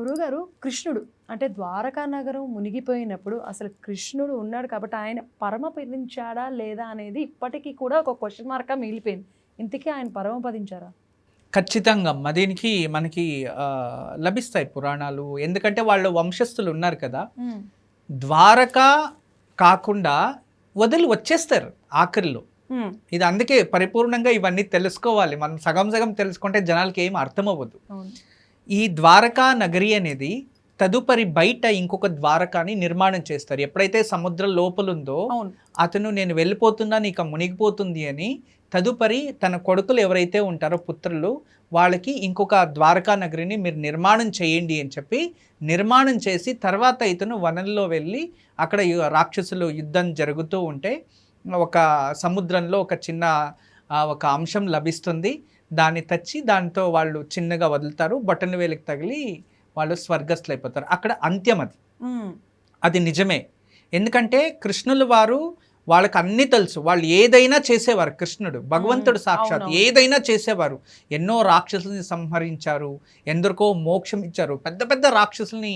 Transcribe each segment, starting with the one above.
గురుగారు కృష్ణుడు. అంటే ద్వారకా నగరం మునిగిపోయినప్పుడు అసలు కృష్ణుడు ఉన్నాడు కాబట్టి ఆయన పరమపదించాడా లేదా అనేది ఇప్పటికీ కూడా ఒక క్వశ్చన్ మార్క్గా మిగిలిపోయింది. ఇంతకీ ఆయన పరమపదించారా ఖచ్చితంగా అమ్మ. దీనికి మనకి లభిస్తాయి పురాణాలు. ఎందుకంటే వాళ్ళ వంశస్థులు ఉన్నారు కదా. ద్వారక కాకుండా వదిలి వచ్చేస్తారు ఆఖరిలో. ఇది అందుకే పరిపూర్ణంగా ఇవన్నీ తెలుసుకోవాలి. మనం సగం సగం తెలుసుకుంటే జనాలకి ఏం అర్థం అవ్వదు. అవును. ఈ ద్వారకా నగరి అనేది తదుపరి బయట ఇంకొక ద్వారకాని నిర్మాణం చేస్తారు. ఎప్పుడైతే సముద్రం లోపల ఉందో అవును. అతను నేను వెళ్ళిపోతున్నాను ఇక మునిగిపోతుంది అని తదుపరి తన కొడుకులు ఎవరైతే ఉంటారో పుత్రులు వాళ్ళకి ఇంకొక ద్వారకా నగరిని మీరు నిర్మాణం చేయండి అని చెప్పి నిర్మాణం చేసి తర్వాత ఇతను వనంలో వెళ్ళి అక్కడ రాక్షసులు యుద్ధం జరుగుతూ ఉంటే ఒక సముద్రంలో ఒక చిన్న ఒక అంశం లభిస్తుంది. దాన్ని తెచ్చి దాంతో వాళ్ళు చిన్నగా వదులుతారు బొట్టన వేలికి తగిలి వాళ్ళు స్వర్గస్థులు అయిపోతారు అక్కడ అంత్యం అది. అది నిజమే ఎందుకంటే కృష్ణుల వారు వాళ్ళకి అన్ని తెలుసు వాళ్ళు ఏదైనా చేసేవారు కృష్ణుడు భగవంతుడు. సాక్షాత్. ఏదైనా చేసేవారు ఎన్నో రాక్షసుల్ని సంహరించారు ఎందరికో మోక్షం ఇచ్చారు పెద్ద పెద్ద రాక్షసుల్ని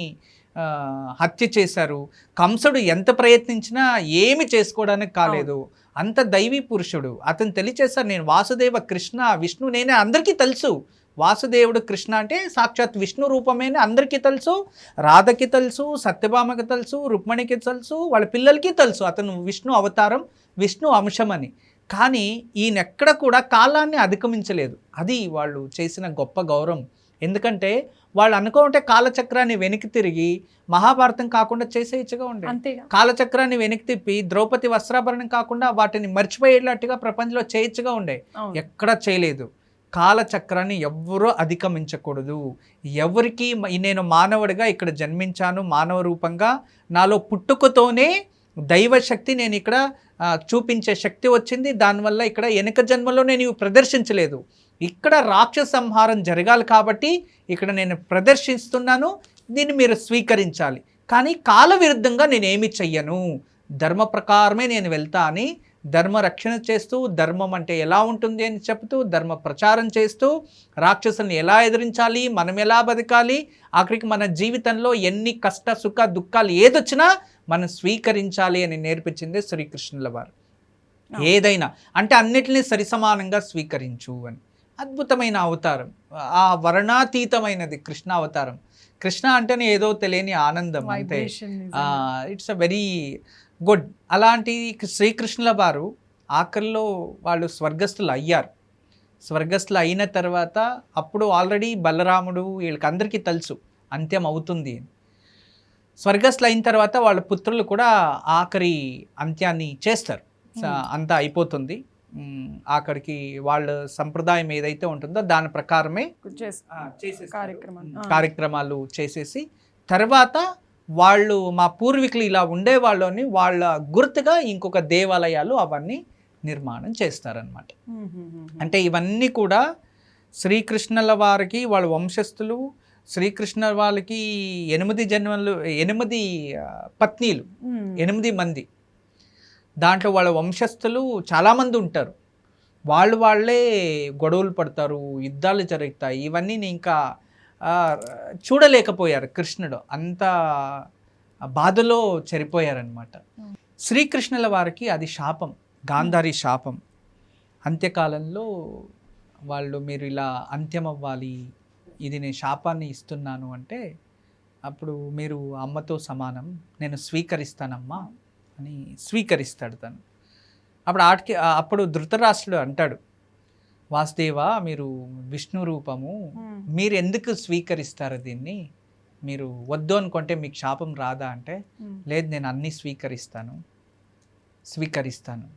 హత్య చేశారు. కంసుడు ఎంత ప్రయత్నించినా ఏమి చేసుకోవడానికి కాలేదు. అంత దైవీ పురుషుడు. అతను తెలియచేశారు నేను వాసుదేవ కృష్ణ విష్ణు నేనే అందరికీ తెలుసు. వాసుదేవుడు కృష్ణ అంటే సాక్షాత్ విష్ణు రూపమేనే అందరికీ తెలుసు. రాధకి తెలుసు సత్యభామకి తెలుసు రుక్మణికి తెలుసు వాళ్ళ పిల్లలకి తెలుసు. అతను విష్ణు అవతారం విష్ణు అంశం అని కానీ ఈయన ఎక్కడ కూడా కాలాన్ని అధిగమించలేదు. అది వాళ్ళు చేసిన గొప్ప గౌరవం. ఎందుకంటే వాళ్ళు అనుకుంటే కాలచక్రాన్ని వెనక్కి తిరిగి మహాభారతం కాకుండా చేసేయచ్చుగా ఉండే. అంతేగా కాలచక్రాన్ని వెనక్కి తిప్పి ద్రౌపది వస్త్రాభరణం కాకుండా వాటిని మర్చిపోయేటట్టుగా ప్రపంచంలో చేయొచ్చుగా ఉండే. ఎక్కడా చేయలేదు. కాలచక్రాన్ని ఎవ్వరూ అధిగమించకూడదు. ఎవరికి నేను మానవుడిగా ఇక్కడ జన్మించాను మానవ రూపంగా నాలో పుట్టుకతోనే దైవశక్తి నేను ఇక్కడ చూపించే శక్తి వచ్చింది. దానివల్ల ఇక్కడ వెనక జన్మలో నేను ఇవి ప్రదర్శించలేదు. ఇక్కడ రాక్షస సంహారం జరగాలి కాబట్టి ఇక్కడ నేను ప్రదర్శిస్తున్నాను. దీన్ని మీరు స్వీకరించాలి. కానీ కాల విరుద్ధంగా నేను ఏమి చెయ్యను. ధర్మ ప్రకారమే నేను వెళ్తా అని ధర్మ రక్షణ చేస్తూ ధర్మం అంటే ఎలా ఉంటుంది అని చెప్తూ ధర్మ ప్రచారం చేస్తూ రాక్షసుల్ని ఎలా ఎదిరించాలి మనం ఎలా బతకాలి ఆఖరికి మన జీవితంలో ఎన్ని కష్ట సుఖ దుఃఖాలు ఏదొచ్చినా మనం స్వీకరించాలి అని నేర్పించింది శ్రీకృష్ణుల వారు. ఏదైనా అంటే అన్నిటినీ సరిసమానంగా స్వీకరించు అని. అద్భుతమైన అవతారం. ఆ వర్ణాతీతమైనది కృష్ణ అవతారం. కృష్ణ అంటేనే ఏదో తెలియని ఆనందం అంతే. Vibration it's a very good అలాంటి శ్రీకృష్ణుల వారు ఆఖరిలో వాళ్ళు స్వర్గస్థులు అయ్యారు. స్వర్గస్థులు అయిన తర్వాత అప్పుడు ఆల్రెడీ బలరాముడు వీళ్ళకి అందరికీ తెలుసు అంత్యం అవుతుంది అని. స్వర్గస్థులు అయిన తర్వాత వాళ్ళ పుత్రులు కూడా ఆఖరి అంత్యాన్ని చేస్తారు. అంతా అయిపోతుంది ఆఖరికి వాళ్ళ సంప్రదాయం ఏదైతే ఉంటుందో దాని ప్రకారమే. కార్యక్రమాలు. చేసేసి తర్వాత వాళ్ళు మా పూర్వీకులు ఇలా ఉండేవాళ్ళు అని వాళ్ళ గుర్తుగా ఇంకొక దేవాలయాలు అవన్నీ నిర్మాణం చేస్తారనమాట అంటే ఇవన్నీ కూడా శ్రీకృష్ణుల వారికి వాళ్ళ వంశస్థులు శ్రీకృష్ణ వాళ్ళకి ఎనిమిది జన్మలు ఎనిమిది పత్నీలు ఎనిమిది మంది. దాంట్లో వాళ్ళ వంశస్థులు చాలామంది ఉంటారు. వాళ్ళు వాళ్ళే గొడవలు పడతారు యుద్ధాలు జరుగుతాయి. ఇవన్నీ ఇంకా చూడలేకపోయారు కృష్ణుడు. అంత బాధలో చనిపోయారనమాట. శ్రీకృష్ణుల వారికి అది శాపం గాంధారి శాపం. అంత్యకాలంలో వాళ్ళు మీరు ఇలా అంత్యం అవ్వాలి ఇది నేను శాపాన్ని ఇస్తున్నాను అంటే అప్పుడు మీరు అమ్మతో సమానం నేను స్వీకరిస్తానమ్మా అని స్వీకరిస్తాడు తను. అప్పుడు ఆటికి అప్పుడు ధృతరాష్ట్రుడు అంటాడు వాసుదేవ మీరు విష్ణు రూపము మీరు ఎందుకు స్వీకరిస్తారు దీన్ని? మీరు వద్దు అనుకుంటే మీకు శాపం రాదా అంటే లేదు నేను అన్నీ స్వీకరిస్తాను స్వీకరిస్తాను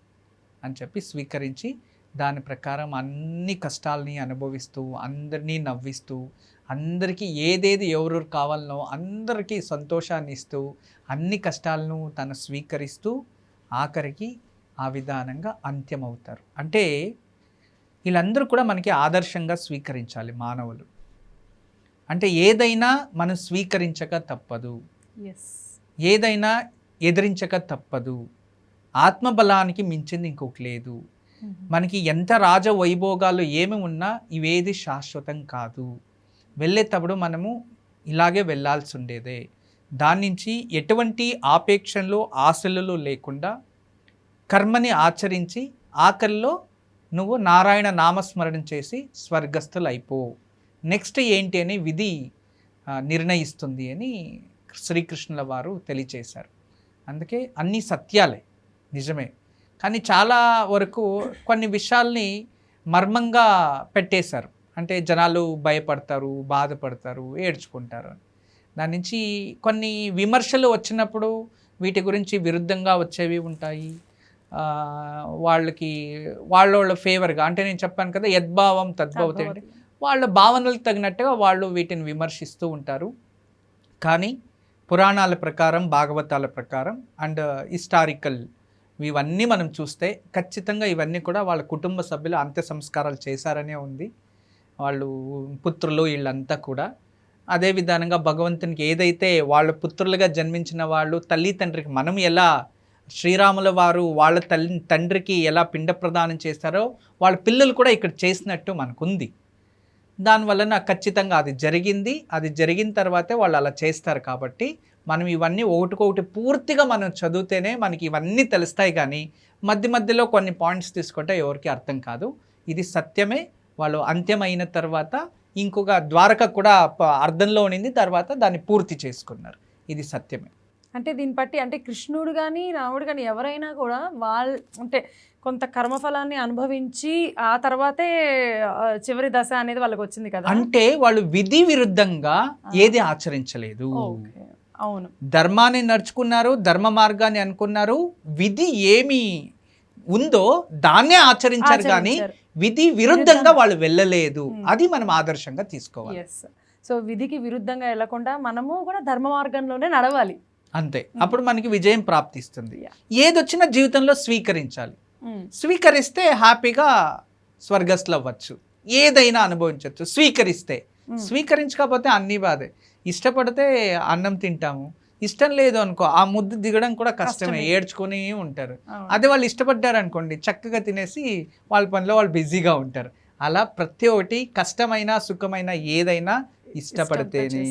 అని చెప్పి స్వీకరించి దాని ప్రకారం అన్ని కష్టాలని అనుభవిస్తూ అందరినీ నవ్విస్తూ అందరికీ ఏదేది ఎవరు కావాలనో అందరికీ సంతోషాన్ని ఇస్తూ అన్ని కష్టాలను తను స్వీకరిస్తూ ఆఖరికి ఆ విధానంగా అంత్యమవుతారు. అంటే వీళ్ళందరూ కూడా మనకి ఆదర్శంగా స్వీకరించాలి మానవులు. అంటే ఏదైనా మనం స్వీకరించక తప్పదు. ఏదైనా ఎదిరించక తప్పదు. ఆత్మబలానికి మించింది ఇంకొకటి లేదు. Mm-hmm. మనకి ఎంత రాజ వైభోగాలు ఏమి ఉన్నా ఇవేది శాశ్వతం కాదు. వెళ్ళేటప్పుడు మనము ఇలాగే వెళ్ళాల్సి ఉండేదే దాని నుంచి ఎటువంటి ఆపేక్షలు ఆశలు లేకుండా కర్మని ఆచరించి ఆకల్లో నువ్వు నారాయణ నామస్మరణ చేసి స్వర్గస్థులు అయిపో నెక్స్ట్ ఏంటి అని విధి నిర్ణయిస్తుంది అని శ్రీకృష్ణుల వారు తెలియచేశారు. అందుకే అన్ని సత్యాలే. నిజమే. కానీ చాలా వరకు కొన్ని విషయాల్ని మర్మంగా పెట్టేశారు. అంటే జనాలు భయపడతారు బాధపడతారు ఏడ్చుకుంటారు దాని నుంచి కొన్ని విమర్శలు వచ్చినప్పుడు వీటి గురించి విరుద్ధంగా వచ్చేవి ఉంటాయి. వాళ్ళకి వాళ్ళ వాళ్ళ ఫేవర్గా అంటే నేను చెప్పాను కదా యద్భావం తద్భవతి అంటే వాళ్ళ భావనలకు తగినట్టుగా వాళ్ళు వీటిని విమర్శిస్తూ ఉంటారు. కానీ పురాణాల ప్రకారం భాగవతాల ప్రకారం అండ్ హిస్టారికల్ ఇవన్నీ మనం చూస్తే ఖచ్చితంగా ఇవన్నీ కూడా వాళ్ళ కుటుంబ సభ్యులు అంత్య సంస్కారాలు చేశారనే ఉంది. వాళ్ళు పుత్రులు వీళ్ళంతా కూడా. అదే విధానంగా భగవంతునికి ఏదైతే వాళ్ళ పుత్రులుగా జన్మించిన వాళ్ళు తల్లి తండ్రికి మనం ఎలా శ్రీరాముల వారు వాళ్ళ తల్లి తండ్రికి ఎలా పిండ ప్రదానం చేస్తారో వాళ్ళ పిల్లలు కూడా ఇక్కడ చేసినట్టు మనకుంది. దానివలన ఖచ్చితంగా అది జరిగింది. అది జరిగిన తర్వాతే వాళ్ళు అలా చేస్తారు కాబట్టి మనం ఇవన్నీ ఒకటికొకటి పూర్తిగా మనం చదివితేనే మనకి ఇవన్నీ తెలుస్తాయి కానీ మధ్య మధ్యలో కొన్ని పాయింట్స్ తీసుకుంటే ఎవరికి అర్థం కాదు. ఇది సత్యమే. వాళ్ళు అంత్యమైన తర్వాత ఇంకొక ద్వారక కూడా అర్థంలో ఉండింది. తర్వాత దాన్ని పూర్తి చేసుకున్నారు. ఇది సత్యమే. అంటే దీన్ని బట్టి అంటే కృష్ణుడు కానీ రాముడు కానీ ఎవరైనా కూడా వాళ్ళ అంటే కొంత కర్మఫలాన్ని అనుభవించి ఆ తర్వాతే చివరి దశ అనేది వాళ్ళకి వచ్చింది కదా. అంటే వాళ్ళు విధి విరుద్ధంగా ఏది ఆచరించలేదు. ఓకే. అవును. ధర్మాన్ని నడుచుకున్నారు ధర్మ మార్గాన్ని అనుకున్నారు. విధి ఏమి ఉందో దాన్నే ఆచరించారు కానీ. విధి విరుద్ధంగా. వాళ్ళు వెళ్ళలేదు. అది మనం ఆదర్శంగా తీసుకోవాలి. సో విధికి విరుద్ధంగా వెళ్ళకుండా మనము కూడా ధర్మ మార్గంలోనే నడవాలి. అంతే. అప్పుడు మనకి విజయం ప్రాప్తిస్తుంది. ఏదొచ్చినా జీవితంలో స్వీకరించాలి. స్వీకరిస్తే హ్యాపీగా స్వర్గస్థులు అవ్వచ్చు. ఏదైనా అనుభవించవచ్చు స్వీకరిస్తే. స్వీకరించకపోతే అన్ని బాధే. ఇష్టపడితే అన్నం తింటాము ఇష్టం లేదు అనుకో ఆ ముద్దు దిగడం కూడా కష్టమే. ఏడ్చుకొని ఉంటారు. అదే వాళ్ళు ఇష్టపడ్డారు అనుకోండి చక్కగా తినేసి వాళ్ళ పనిలో వాళ్ళు బిజీగా ఉంటారు అలా ప్రతి ఒక్కటి కష్టమైన సుఖమైన ఏదైనా ఇష్టపడితేనే